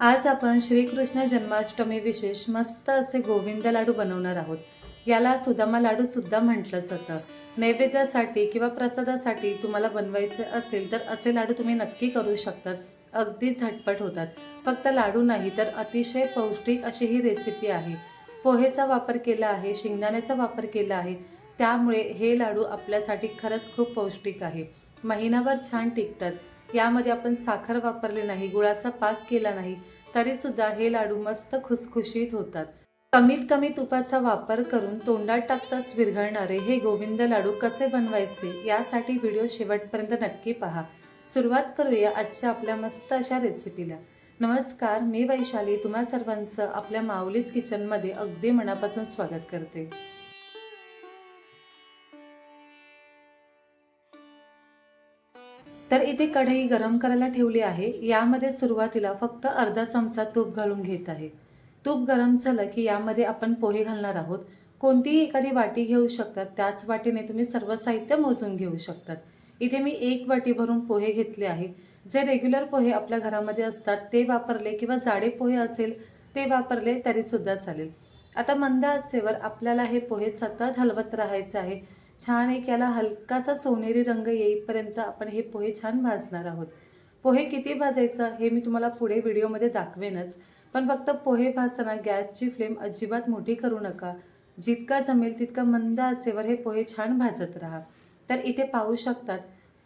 आज आपण श्रीकृष्ण जन्माष्टमी विशेष मस्त असे गोविंद लाडू बनवणार आहोत. याला सुदामा लाडू सुद्धा म्हटलं जातं नैवेद्यासाठी किंवा प्रसादासाठी तुम्हाला बनवायचे असेल तर असे लाडू तुम्ही नक्की करू शकतात. अगदी झटपट होतात. फक्त लाडू नाही तर अतिशय पौष्टिक अशी ही रेसिपी आहे. पोहेचा वापर केला आहे शेंगदाण्याचा वापर केला आहे. त्यामुळे हे लाडू आपल्यासाठी खरंच खूप पौष्टिक आहे. महिनाभर छान टिकतात. यामध्ये आपण साखर वापरली नाही गुळाचा पाक केला नाही तरी सुद्धा हे लाडू मस्त खुसखुशीत होतात. कमीत कमी तुपाचा वापर करून तोंडात टाकताच विरघळणारे हे गोविंद लाडू कसे बनवायचे यासाठी व्हिडिओ शेवटपर्यंत नक्की पहा. सुरुवात करूया आजच्या आपल्या मस्त अशा रेसिपीला. नमस्कार मी वैशाली तुम्हा सर्वांचं आपल्या माऊलीज किचनमध्ये अगदी मनापासून स्वागत करते. तर इथे कढई गरम करायला ठेवली आहे. यामध्ये सुरुवातीला फक्त अर्धा चमचा तूप घालून घेत आहे. तूप गरम झालं की यामध्ये आपण पोहे घालणार आहोत. कोणतीही एखादी वाटी घेऊ शकतात. त्याच वाटीने तुम्ही सर्व साहित्य मोजून घेऊ शकतात. इथे मी एक वाटी भरून पोहे घेतले आहे. जे रेग्युलर पोहे आपल्या घरामध्ये असतात ते वापरले किंवा जाडे पोहे असेल ते वापरले तरी सुद्धा चालेल. आता मंद आचेवर आपल्याला हे पोहे सतत हलवत राहायचे आहे. छान एक याला हलकासा सोनेरी रंग येईपर्यंत आपण हे पोहे छान भाजणार आहोत. पोहे किती भाजायचं हे मी तुम्हाला पुढे व्हिडिओमध्ये दाखवेनच. पण फक्त पोहे भाजताना गॅसची फ्लेम अजिबात मोठी करू नका. जितका जमेल तितका मंद आचेवर हे पोहे छान भाजत राहा. तर इथे पाहू शकतात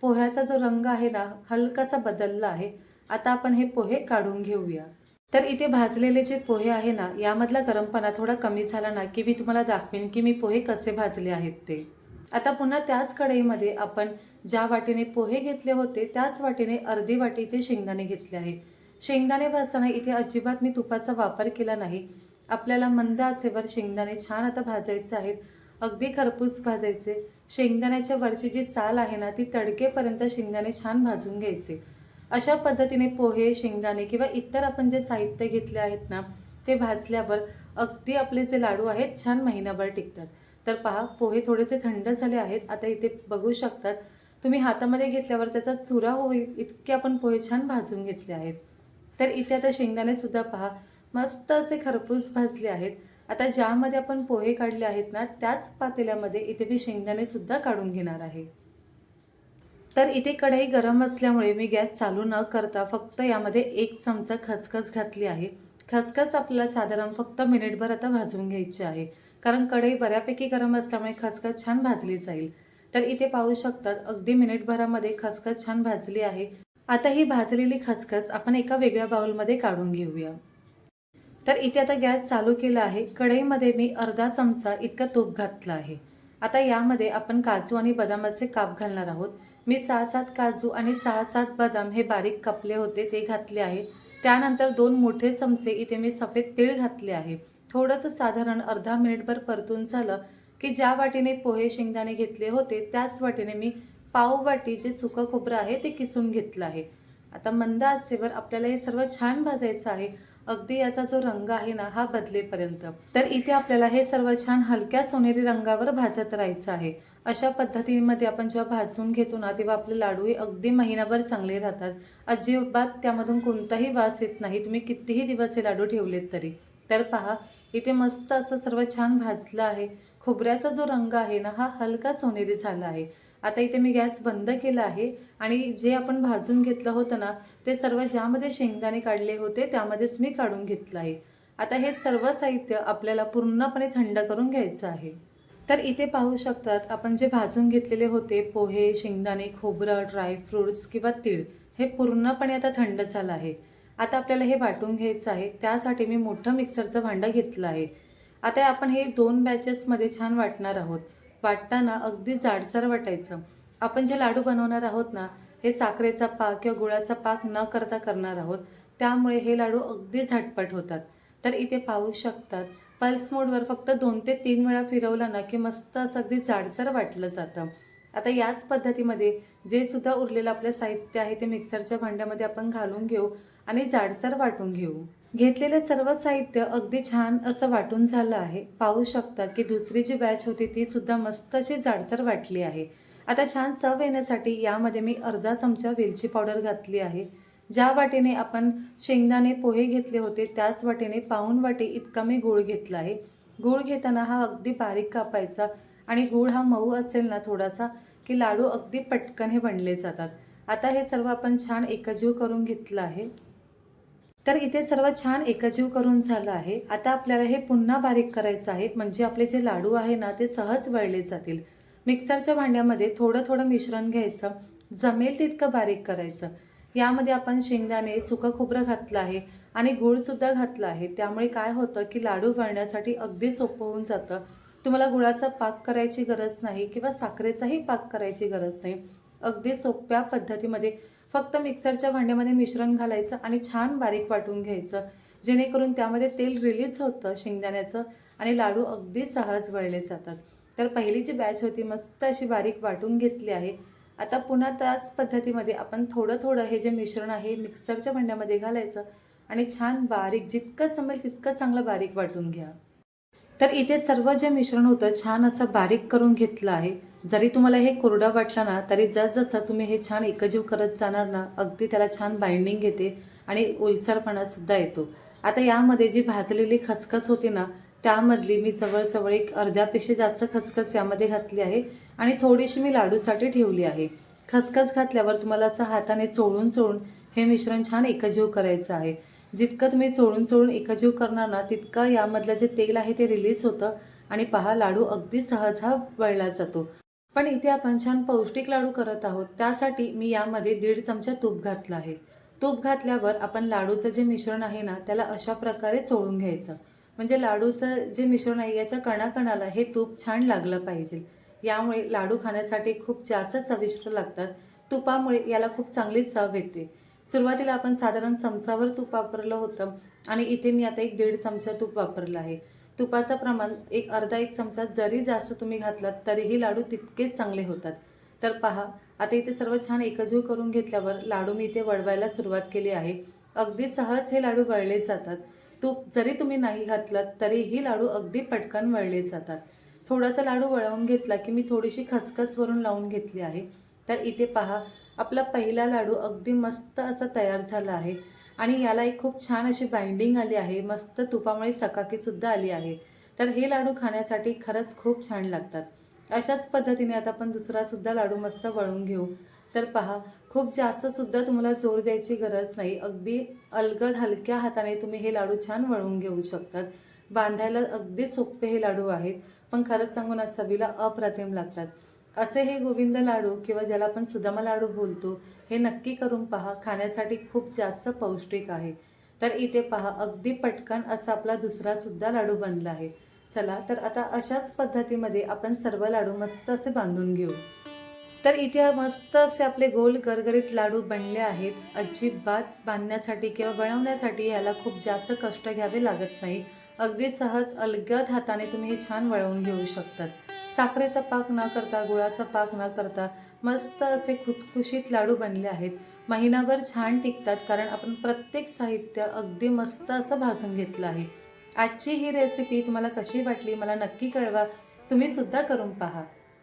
पोह्याचा जो रंग आहे ना हलकासा बदलला आहे. आता आपण हे पोहे काढून घेऊया. तर इथे भाजलेले जे पोहे आहे ना यामधला गरमपणा थोडा कमी झाला ना की मी तुम्हाला दाखवेन की मी पोहे कसे भाजले आहेत ते. आता पुन्हा त्याच कढईमध्ये आपण ज्या वाटीने पोहे घेतले होते त्याच वाटीने अर्धी वाटी इथे शेंगदाणे घेतले आहे. शेंगदाणे भाजताना इथे अजिबात मी तुपाचा वापर केला नाही. आपल्याला मंद आचेवर शेंगदाणे छान आता भाजायचे आहेत. अगदी खरपूस भाजायचे. शेंगदाण्याच्या वरची जी साल आहे ना ती तडकेपर्यंत शेंगदाणे छान भाजून घ्यायचे. अशा पद्धतीने पोहे शेंगदाणे किंवा इतर आपण जे साहित्य घेतले आहेत ना ते भाजल्यावर अगदी आपले जे लाडू आहेत छान महिनाभर टिकतात. तर पहा पोहे थोडेसे थंड झाले आहेत. आता इथे बघू शकतात तुम्ही हातामध्ये घेतल्यावर त्याचा चुरा होईल इतके आपण पोहे छान भाजून घेतले आहेत. तर इथे आता शेंगदाणेसुद्धा पहा मस्त असे खरपूस भाजले आहेत. आता ज्यामध्ये आपण पोहे काढले आहेत ना त्याच पातेल्यामध्ये इथे मी शेंगदाणेसुद्धा काढून घेणार आहे. तर इथे कढई गरम असल्यामुळे मी गॅस चालू न करता फक्त यामध्ये एक चमचा खसखस घातली आहे. खसखस आपल्याला साधारण फक्त मिनिटभर आता भाजून घ्यायची आहे. कारण कढई बऱ्यापैकी गरम असल्यामुळे खसखस छान भाजली जाईल. तर इथे पाहू शकतात अगदी मिनिटभरामध्ये खसखस छान भाजली आहे. आता ही भाजलेली खसखस आपण एका वेगळ्या बाउलमध्ये काढून घेऊया. तर इथे आता गॅस चालू केला आहे. कढईमध्ये मी अर्धा चमचा इतका तूप घातला आहे. आता यामध्ये आपण काजू आणि बदामाचे काप घालणार आहोत. मी सहा सात काजू आणि सहा सात बदाम हे बारीक कापले होते ते घातले आहे. त्यानंतर दोन मोठे चमचे इथे मी सफेद तीळ घातले आहे. थोडंसं साधारण अर्धा मिनिटभर परतून झालं की ज्या वाटीने पोहे शेंगदाणे घेतले होते त्याच वाटीने मी पाव वाटी जे सुकं खोबरं आहे ते किसून घेतलं आहे. आता मंद आचेवर आपल्याला हे सर्व छान भाजायचं आहे. अगदी याचा जो रंग आहे ना हा बदलेपर्यंत. तर इथे आपल्याला हे सर्व छान हलक्या सोनेरी रंगावर भाजत राहायचं आहे. अशा पद्धतीमध्ये आपण जेव्हा भाजून घेतो ना तेव्हा आपले लाडू हे अगदी महिनाभर चांगले राहतात. अजिबात त्यामधून कोणताही वास येत नाही. तुम्ही कितीही दिवस हे लाडू ठेवलेत तरी. तर पहा इथे मस्त असं सर्व छान भाजलं आहे. खोबऱ्याचा जो रंग आहे ना हा हलका सोनेरी झाला आहे. आता इथे मी गॅस बंद केला आहे आणि जे आपण भाजून घेतलं होतं ना ते सर्व ज्यामध्ये शेंगदाणे काढले होते त्यामध्येच मी काढून घेतलं आहे. आता हे सर्व साहित्य आपल्याला पूर्णपणे थंड करून घ्यायचं आहे. तर इथे पाहू शकतात आपण जे भाजून घेतलेले होते पोहे शेंगदाणे खोबरं ड्रायफ्रूट्स किंवा तीळ हे पूर्णपणे आता थंड झालं आहे. आता आपल्याला हे वाटून घ्यायचं आहे त्यासाठी मी मोठं मिक्सरचं भांडं घेतलं आहे. आता आपण हे दोन बॅचेसमध्ये छान वाटणार आहोत. वाटताना अगदी जाडसर वाटायचं. आपण जे लाडू बनवणार आहोत ना हे साखरेचा पाक किंवा गुळाचा पाक न करता करणार आहोत. त्यामुळे हे लाडू अगदी झटपट होतात. तर इथे पाहू शकतात पल्स मोडवर फक्त दोन ते तीन वेळा फिरवलं ना की मस्त असं अगदी जाडसर वाटलं जातं. आता याच पद्धतीमध्ये जे सुद्धा उरलेलं आपलं साहित्य आहे ते मिक्सरच्या भांड्यामध्ये आपण घालून घेऊ आणि जाडसर वाटून घेऊ. घेतलेलं सर्व साहित्य अगदी छान असं वाटून झालं आहे. पाहू शकता की दुसरी जी बॅच होती ती सुद्धा मस्त अशी जाडसर वाटली आहे. आता छान चव येण्यासाठी यामध्ये मी अर्धा चमचा वेलची पावडर घातली आहे. ज्या वाटीने आपण शेंगदाणे पोहे घेतले होते त्याच वाटेने पाऊण वाटे इतका मी गूळ घेतला आहे. गूळ घेताना हा अगदी बारीक कापायचा आणि गूळ हा मऊ असेल ना थोडासा की लाडू अगदी पटकन हे बनले जातात. आता हे सर्व आपण छान एकजीव करून घेतलं आहे. तर इथे सर्व छान एकजीव करून झालं आहे. आता आपल्याला हे पुन्हा बारीक करायचं आहे. म्हणजे आपले जे लाडू आहे ना ते सहज वळले जातील. मिक्सरच्या भांड्यामध्ये थोडं थोडं मिश्रण घ्यायचं. जमेल तितकं बारीक करायचं. यामध्ये आपण शेंगदाणे सुकं खोबरं घातलं आहे आणि गूळसुद्धा घातलं आहे. त्यामुळे काय होतं की लाडू वळण्यासाठी अगदी सोपं होऊन जातं. तुम्हाला गुळाचा पाक करायची गरज नाही किंवा साखरेचाही पाक करायची गरज नाही. अगदी सोप्या पद्धतीमध्ये फक्त मिक्सरच्या भांड्यामध्ये मिश्रण घालायचं आणि छान बारीक वाटून घ्यायचं. जेणेकरून त्यामध्ये तेल रिलीज होतं शेंगदाण्याचं आणि लाडू अगदी सहज वळले जातात. तर पहिली जी बॅच होती मस्त अशी बारीक वाटून घेतली आहे. आता पुन्हा त्याच पद्धतीमध्ये आपण थोडं थोडं हे जे मिश्रण आहे मिक्सरच्या भांड्यामध्ये घालायचं आणि छान बारीक जितकं जमेल तितकं चांगलं बारीक वाटून घ्या. तर इथे सर्व जे मिश्रण होतं छान असं बारीक करून घेतलं आहे. जरी तुम्हाला हे कोरडं वाटलं ना तरी जसजसं तुम्ही हे छान एकजीव करत जाणार ना अगदी त्याला छान बाइंडिंग येते आणि ओलसरपणासुद्धा येतो. आता यामध्ये जी भाजलेली खसखस होती ना त्यामधली मी जवळजवळ एक अर्ध्यापेक्षा जास्त खसखस यामध्ये घातली आहे आणि थोडीशी मी लाडूसाठी ठेवली आहे. खसखस घातल्यावर तुम्हाला असं हाताने चोळून चोळून हे मिश्रण छान एकजीव करायचं आहे. जितकं तुम्ही चोळून चोळून एकजीव करणार ना तितकं यामधलं जे तेल आहे ते रिलीज होतं आणि पहा लाडू अगदी सहज हा वळला जातो. पण इथे आपण छान पौष्टिक लाडू करत आहोत. त्यासाठी मी यामध्ये दीड चमचा तूप घातला आहे. तूप घातल्यावर आपण लाडूचं जे मिश्रण आहे ना त्याला अशा प्रकारे चोळून घ्यायचं. म्हणजे लाडूचं जे मिश्रण आहे याच्या कणाकणाला हे तूप छान लागलं पाहिजे. यामुळे लाडू खाण्यासाठी खूप जास्त चविष्ट लागतात. तुपामुळे याला खूप चांगली चव येते. सुरुवातीला आपण साधारण चमचावर तूप वापरलं होतं आणि इथे मी आता एक दीड चमचा तूप वापरलं आहे. तुपाचं प्रमाण एक अर्धा एक चमचा जरी जास्त तुम्ही घातलात तरीही लाडू तितकेच चांगले होतात. तर पहा आता इथे सर्व छान एकजीव करून घेतल्यावर लाडू मी इथे वळवायला सुरुवात केली आहे. अगदी सहज हे लाडू वळले जातात. तूप जरी तुम्ही नाही घातलात तरीही लाडू अगदी पटकन वळले जातात. थोडासा लाडू वळवून घेतला की मी थोडीशी खसखस वरून लावून घेतली आहे. तर इथे पहा आपला पहिला लाडू अगदी मस्त असा तयार झाला आहे. आणि याला एक खूप छान अशी बाइंडिंग आली आहे मस्त तुपामुळे चकाकीसुद्धा आली आहे. तर हे लाडू खाण्यासाठी खरंच खूप छान लागतात. अशाच पद्धतीने आता आपण दुसरासुद्धा लाडू मस्त वळून घेऊ. तर पहा खूप जास्त सुद्धा तुम्हाला जोर द्यायची गरज नाही. अगदी अलगद हलक्या हाताने तुम्ही हे लाडू छान वळून घेऊ शकतात. बांधायला अगदी सोपे हे लाडू आहेत पण खरंच सांगून आज चवीला अप्रतिम लागतात. असे हे गोविंद लाडू किंवा ज्याला आपण सुदामा लाडू बोलतो हे नक्की करून पहा. खाण्यासाठी खूप जास्त पौष्टिक आहे. तर इथे पहा अगदी पटकन असा आपला दुसरा सुद्धा लाडू बनला आहे. चला तर आता अशाच पद्धतीमध्ये आपण सर्व लाडू मस्त असे बांधून घेऊ. तर इथे मस्त असे आपले गोल गरगरीत लाडू बनले आहेत. अजिबात बांधण्यासाठी किंवा बनवण्यासाठी याला खूप जास्त कष्ट घ्यावे लागत नाही. अगदी सहज अलगद हाताने तुम्ही हे छान वळवून घेऊ शकतात. साखरेचा पाक न करता गुळाचा पाक न करता मस्त असे खुसखुशीत लाडू बनले आहेत. महिनाभर छान टिकतात कारण आपण प्रत्येक साहित्य अगदी मस्त असं भाजून घेतलं आहे. आजची ही रेसिपी तुम्हाला कशी वाटली मला नक्की कळवा. तुम्ही सुद्धा करून पहा.